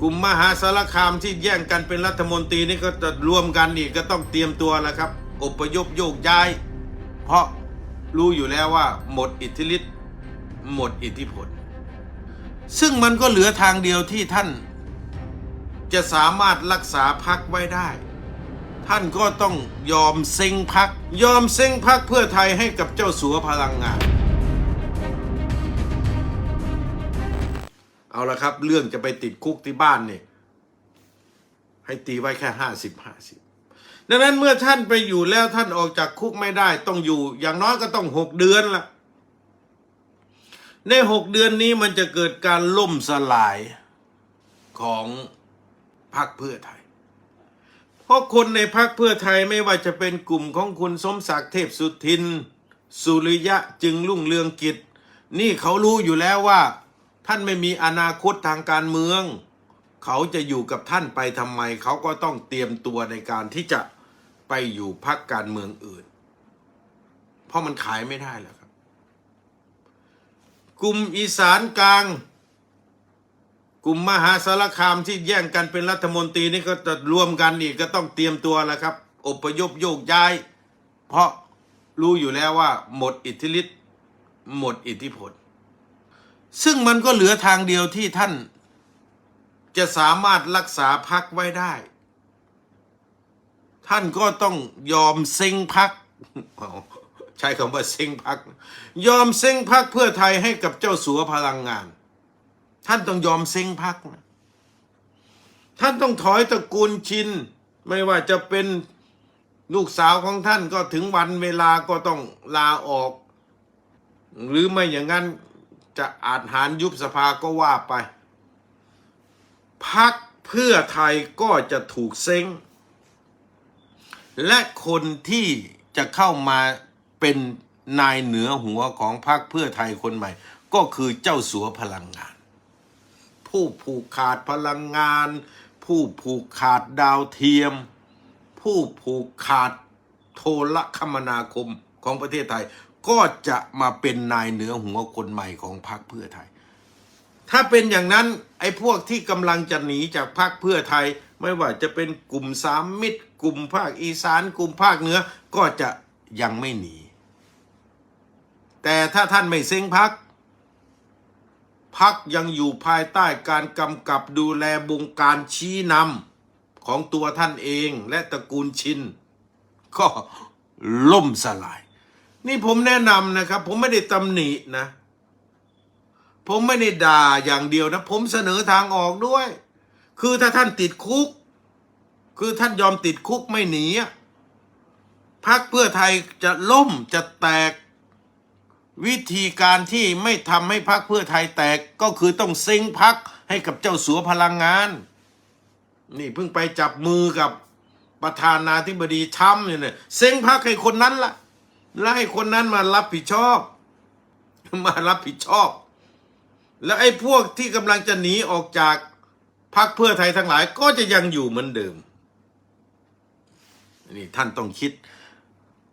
กลุ่มมหาสารคามที่แย่งกันเป็นรัฐมนตรีนี่ก็จะรวมกันอีกก็ต้องเตรียมตัวแล้วครับอพยพโยกย้าย เพราะรู้อยู่แล้วว่า หมดอิทธิฤทธิ์หมดอิทธิพล ซึ่งมันก็เหลือทางเดียวที่ท่าน จะสามารถรักษาพักไว้ได้ ท่านก็ต้องยอมเซ็งพัก ยอมเซ็งพักเพื่อไทยให้กับเจ้าสัวพลังงาน เอาละครับ เรื่องจะไปติดคุกที่บ้านเนี่ยให้ตีไว้แค่ห้าสิบห้าสิบดังนั้นเมื่อท่านไปอยู่แล้วท่านออกจากคุกไม่ได้ ต้องอยู่ อย่างน้อยก็ต้องหกเดือนละในหกเดือนนี้มันจะเกิดการล่มสลายของพรรคเพื่อไทย เพราะคนในพรรคเพื่อไทยไม่ว่าจะเป็นกลุ่มของคุณสมศักดิ์เทพสุทิน สุริยะจึงรุ่งเรืองกิจ นี่เขารู้อยู่แล้วว่า ท่านไม่มีอนาคตทางการเมือง เขาจะอยู่กับท่านไปทำไม เขาก็ต้องเตรียมตัวในการที่จะไปอยู่พรรคการเมืองอื่น เพราะมันขายไม่ได้แล้วครับ กลุ่มอีสานกลาง กลุ่มมหาสารคามที่แย่งกันเป็นรัฐมนตรีนี่ก็จะรวมกันอีกก็ต้องเตรียมตัวแล้วครับ อพยพโยกย้าย เพราะรู้อยู่แล้วว่าหมดอิทธิฤทธิ์หมดอิทธิพล ซึ่งมันก็เหลือทางเดียวที่ท่าน จะสามารถรักษาพักไว้ได้ ท่านก็ต้องยอมเซ็งพัก ใช้คำว่าเซ็งพัก ยอมเซ็งพักเพื่อไทยให้กับเจ้าสัวพลังงาน ท่านต้องยอมเซ็งพักนะท่านต้องถอยตระกูลชิน ไม่ว่าจะเป็นลูกสาวของท่านก็ถึงวันเวลาก็ต้องลาออก หรือไม่อย่างนั้น จะอาจหารยุบสภาก็ว่าไป พักเพื่อไทยก็จะถูกเซ้ง และคนที่จะเข้ามาเป็นนายเหนือหัวของพรรคเพื่อไทยคนใหม่ ก็คือเจ้าสัวพลังงาน ผู้ผูกขาดพลังงาน ผู้ผูกขาดดาวเทียม ผู้ผูกขาดโทรคมนาคมของประเทศไทย ก็จะมาเป็นนายเหนือหัวคนใหม่ของพรรคเพื่อไทย ถ้าเป็นอย่างนั้นไอ้พวกที่กำลังจะหนีจากพรรคเพื่อไทย ไม่ว่าจะเป็นกลุ่มสามมิตร กลุ่มภาคอีสานกลุ่มภาคเหนือก็จะยังไม่หนี แต่ถ้าท่านไม่เซ็งพักพักยังอยู่ภายใต้การกำกับดูแลบงการชี้นำของตัวท่านเองและตระกูลชิน ก็ล่มสลาย นี่ผมแนะนำนะครับ ผมไม่ได้ตำหนินะ ผมไม่ได้ด่าอย่างเดียวนะ ผมเสนอทางออกด้วย คือถ้าท่านติดคุก คือท่านยอมติดคุกไม่หนีพักเพื่อไทยจะล่มจะแตก วิธีการที่ไม่ทำให้พักเพื่อไทยแตกก็คือต้องเซ็งพักให้กับเจ้าสัวพลังงาน นี่เพิ่งไปจับมือกับประธานาธิบดีทรัมป์เนี่ยเซ็งพักให้คนนั้นล่ะ แล้วให้คนนั้นมารับผิดชอบ มารับผิดชอบ แล้วไอ้พวกที่กำลังจะหนีออกจากพรรคเพื่อไทยทั้งหลายก็จะยังอยู่เหมือนเดิมนี่ท่านต้องคิด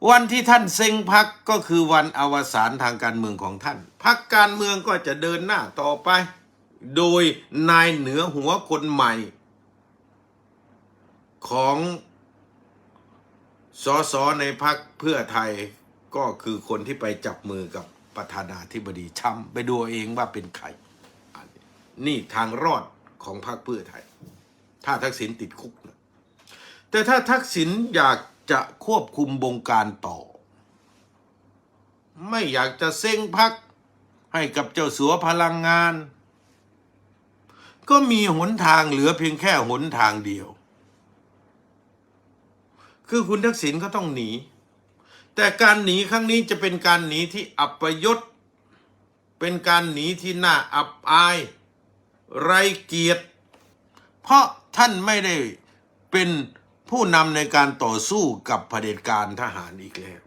วันที่ท่านเซ็งพักก็คือวันอวสานทางการเมืองของท่านพักการเมืองก็จะเดินหน้าต่อไป โดยนายเหนือหัวคนใหม่ ของสสในพักเพื่อไทย ก็คือคนที่ไปจับมือกับประธานาธิบดีทรัมป์ไปดูเองว่าเป็นใคร นี่ทางรอดของพรรคเพื่อไทย ถ้าทักษิณติดคุกนะแต่ถ้าทักษิณอยากจะควบคุมบงการต่อ ไม่อยากจะเซ็งพักให้กับเจ้าสัวพลังงาน ก็มีหนทางเหลือเพียงแค่หนทางเดียว คือคุณทักษิณก็ต้องหนี แต่การหนีครั้งนี้จะเป็นการหนีที่อัปยศ เป็นการหนีที่น่าอับอาย ไรเกียรติ เพราะท่านไม่ได้เป็นผู้นำในการต่อสู้กับเผด็จการทหารอีกแล้ว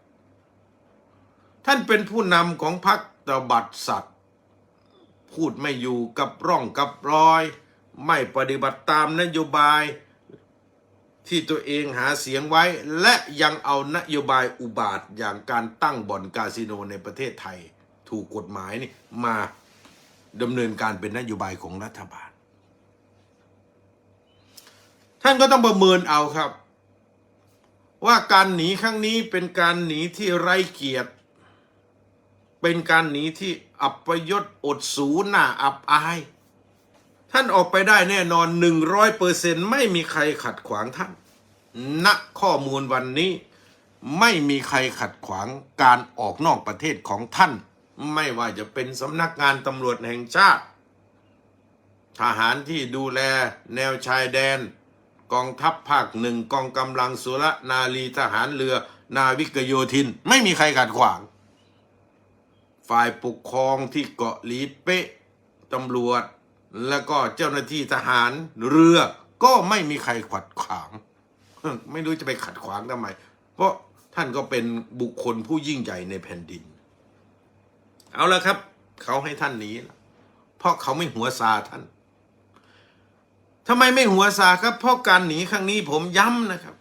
ท่านเป็นผู้นำของพรรคตบัดสัตว์ พูดไม่อยู่กับร่องกับรอย ไม่ปฏิบัติตามนโยบาย ที่ตัวเองหาเสียงไว้ และยังเอานโยบายอุบาทอย่างการตั้งบ่อนคาสิโนในประเทศไทย ถูกกฎหมายนี่มาดำเนินการเป็นนโยบายของรัฐบาล ท่านก็ต้องประเมินเอาครับ ว่าการหนีครั้งนี้เป็นการหนีที่ไร้เกียรติ เป็นการหนีที่อัปยศอดสูหน้าอับอาย ท่านออกไปได้แน่นอนหนึ่งร้อยเปอร์เซ็นไม่มีใครขัดขวางท่านณข้อมูลวันนี้ไม่มีใครขัดขวางการออกนอกประเทศของท่าน ไม่ว่าจะเป็นสำนักงานตำรวจแห่งชาติ ทหารที่ดูแลแนวชายแดน กองทัพภาคหนึ่งกองกำลังสุรนารีทหารเรือ นาวิกโยธิน ไม่มีใครขัดขวาง ฝ่ายปกครองที่เกาะหลีเป๊ะตำรวจ แล้วก็เจ้าหน้าที่ทหารเรือก็ไม่มีใครขัดขวาง ไม่รู้จะไปขัดขวางทำไม เพราะท่านก็เป็นบุคคลผู้ยิ่งใหญ่ในแผ่นดิน เอาละครับ เขาให้ท่านหนีเพราะเขาไม่หัวซาท่านทำไมไม่หัวซาครับ เพราะการหนีครั้งนี้ผมย้ำนะครับ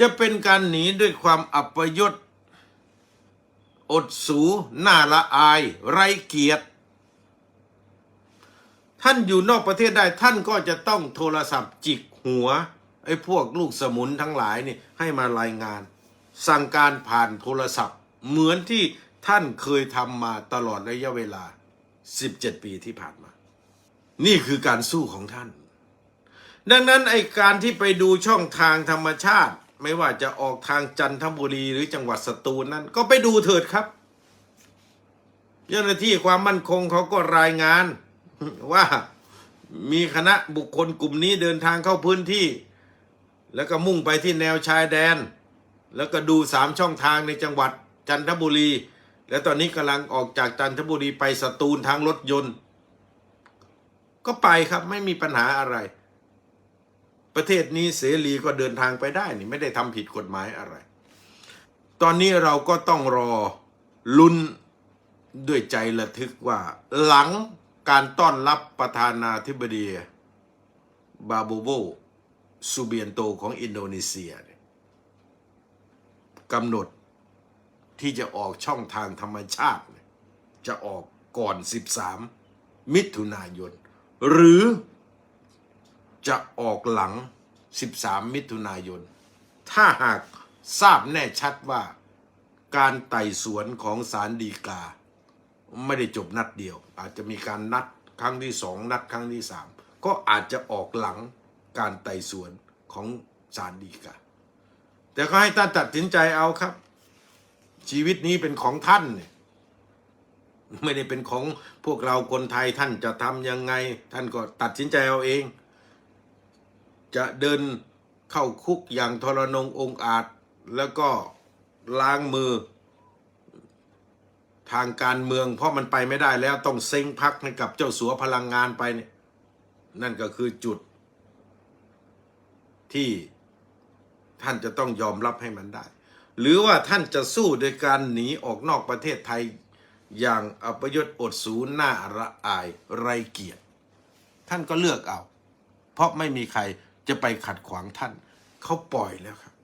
จะเป็นการหนีด้วยความอัปยศอดสูหน้าละอาย ไร้เกียรติ ท่านอยู่นอกประเทศได้ท่านก็จะต้องโทรศัพท์จิกหัวไอ้พวกลูกสมุนทั้งหลายนี่ให้มารายงาน สั่งการผ่านโทรศัพท์ เหมือนที่ท่านเคยทำมาตลอดระยะเวลา 17 ปีที่ผ่านมา นี่คือการสู้ของท่าน ดังนั้นไอ้การที่ไปดูช่องทางธรรมชาติ ไม่ว่าจะออกทางจันทบุรีหรือจังหวัดสตูลนั้น ก็ไปดูเถิดครับเจ้าหน้าที่ความมั่นคงเขาก็รายงาน ว่ามีคณะบุคคลกลุ่มนี้เดินทางเข้าพื้นที่ แล้วก็มุ่งไปที่แนวชายแดน แล้วก็ดูสามช่องทางในจังหวัดจันทบุรี และตอนนี้กำลังออกจากจันทบุรีไปสตูลทางรถยนต์ ก็ไปครับไม่มีปัญหาอะไร ประเทศนี้เสรีก็เดินทางไปได้นี่ไม่ได้ทำผิดกฎหมายอะไร ตอนนี้เราก็ต้องรอลุ้นด้วยใจระทึกว่าหลัง การต้อนรับประธานาธิบดีบาโบโบซูเบียนโตของอินโดนีเซียกำหนดที่จะออกช่องทางธรรมชาติ จะออกก่อน 13 มิถุนายน หรือจะออกหลัง 13 มิถุนายน ถ้าหากทราบแน่ชัดว่าการไต่สวนของศาลฎีกา ไม่ได้จบนัดเดียว อาจจะมีการนัดครั้งที่สองนัดครั้งที่สามก็อาจจะออกหลังการไต่สวนของศาลฎีกาแต่ก็ให้ท่านตัดสินใจเอาครับ ชีวิตนี้เป็นของท่านเนี่ยไม่ได้เป็นของพวกเราคนไทยท่านจะทำยังไง ท่านก็ตัดสินใจเอาเอง จะเดินเข้าคุกอย่างทรนงองอาจ แล้วก็ล้างมือ ทางการเมือง เพราะมันไปไม่ได้แล้วต้องเซ็งพักให้กับเจ้าสัวพลังงานไปเนี่ยนั่นก็คือจุด ที่ท่านจะต้องยอมรับให้มันได้ หรือว่าท่านจะสู้โดยการหนีออกนอกประเทศไทยอย่างอัปยศอดสูญหน้าระอายไรเกียรติ ท่านก็เลือกเอา เพราะไม่มีใครจะไปขัดขวางท่าน เขาปล่อยแล้วครับ